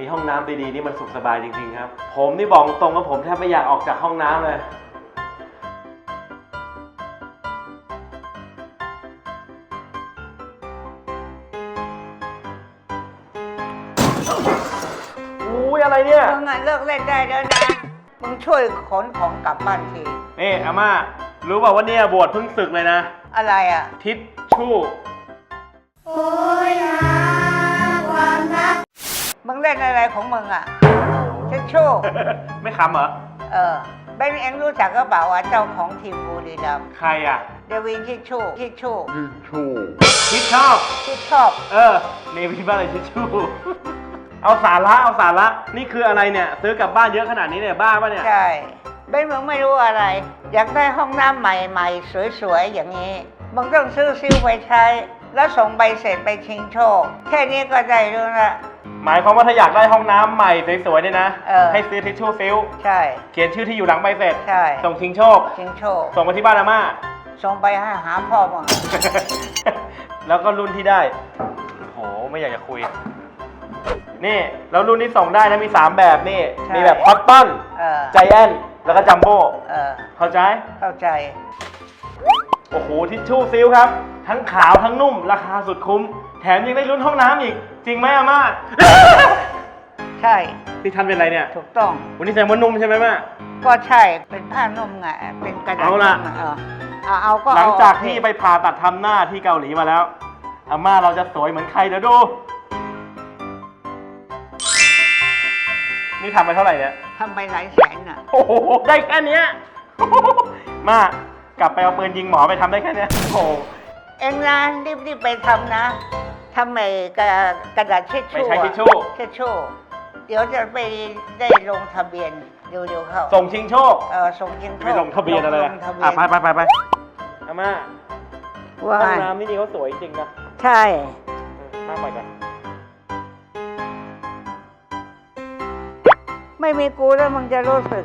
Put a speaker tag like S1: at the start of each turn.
S1: มีห้องน้ำดีๆนี่มันสุขสบายจริงๆครับ ผมนี่บอกตรงว่าผมแทบไม่อยากออกจากห้องน้ำเลย อุ้ยอะไรเนี่ย
S2: มึงอะเลิกเล่นได้แล้วนะ มึงช่วยขนของกลับบ้านที
S1: นี่อาม่า รู้เปล่าว่าเนี่ยบวชเพิ่งศึกเลยนะ
S2: อะไรอะ
S1: ทิชชู่
S2: มึง เล่นอะไรของมึงอะชิชชู่
S1: ไม่ขำเหรอ
S2: เออเบนเอ็งรู้จักก็เปล่าว่าเจ้าของทีมบุรีรัมย์
S1: ใครอะ
S2: เดวินชิชชู่ชิชชู่
S1: ทิชชอบ
S2: ที่ชอบ
S1: เออเนวินบ้านอะไรทิชชู่เอาสาระเอาสาระนี่คืออะไรเนี่ย ซื้อกลับบ้านเยอะขนาดนี้เนี่ยบ้าปะเนี่ย
S2: ใช่เบนมึงไม่รู้อะไร อยากได้ห้องน้ำใหม่ๆ สวยๆ อย่างนี้มึงต้องซื้อซิ้วไปใช้ แล้วส่งใบเสร็จไปชิงโชค แค่นี้ก็ได้รู้ละ
S1: หมายความว่าถ้าอยากได้ห้องน้ำใหม่สวยๆเนี่ยนะ
S2: เออ
S1: ให้ซื้อทิชชู่ซิล
S2: ใช่
S1: เขียนชื่อที่อยู่หลังใบเสร็จ
S2: ใช่
S1: ส่งชิงโชค
S2: ชิงโชค
S1: ส่งมาที่บ้านอาม่า
S2: ส่งไปให้หาพ่อมึง
S1: แล้วก็รุ่นที่ได้โห ไม่อยากจะคุย นี่ แล้วรุ่นที่ส่งได้นะมี 3 แบบนี่
S2: ใช่
S1: มีแบบคอตตอน
S2: เออ
S1: ใจแอน แล้วก็จัมโบ้
S2: เออ
S1: เข้าใจ
S2: เข้าใจ
S1: โอ้โหทิชชู่ซิลครับ ทั้งขาวทั้งนุ่ม ราคาสุดคุ้ม แถมยังได้รุ่นห้องน้ำอีก จริงไหมอาม่า
S2: ใช่
S1: ที่ทันเป็นไรเนี่ย
S2: ถูกต้อง
S1: วันนี้แสดงว่านุ่มใช่ไหมแม่
S2: ก็ใช่เป็นผ้านุ่มไงเป็นกระดาษ
S1: เอาล่ะ
S2: นุ่มเออเอาเอาก็เอ
S1: หลังจาก
S2: โอเค
S1: ที่ไปผ่าตัดทำหน้าที่เกาหลีมาแล้ว อาม่าเราจะสวยเหมือนใครเดี๋ยวดู นี่ทำไปเท่าไหร่เนี่ย
S2: ทำไปหลายแสนน่ะ
S1: โอ้โห ได้แค่เนี้ย มา กลับไปเอาปืนยิงหมอไปทำได้แค่เนี้ยโอ้โห
S2: เอ็งนะรีบรีบไปทำนะทำไอ้กระกระดาษเช็ด
S1: ไม่
S2: ชู่
S1: ใช้
S2: อะ
S1: ทิชชู่
S2: เช็ดชู่เดี๋ยวจะไปได้ลงทะเบียนเร็วๆเข้า
S1: ส่งชิงโชค
S2: เออส่งยิง
S1: ไปลงทะเบียนอะไร
S2: ล
S1: อะ
S2: งทะเบีย
S1: อะ
S2: น
S1: ไปไปไปไปอาม่า
S2: ว่า
S1: ห้องน้ำนี่นี่เขาสวยจริงนะ
S2: ใช่
S1: มาไปกัน
S2: ไม่มีกูแล้วมึงจะรู้สึก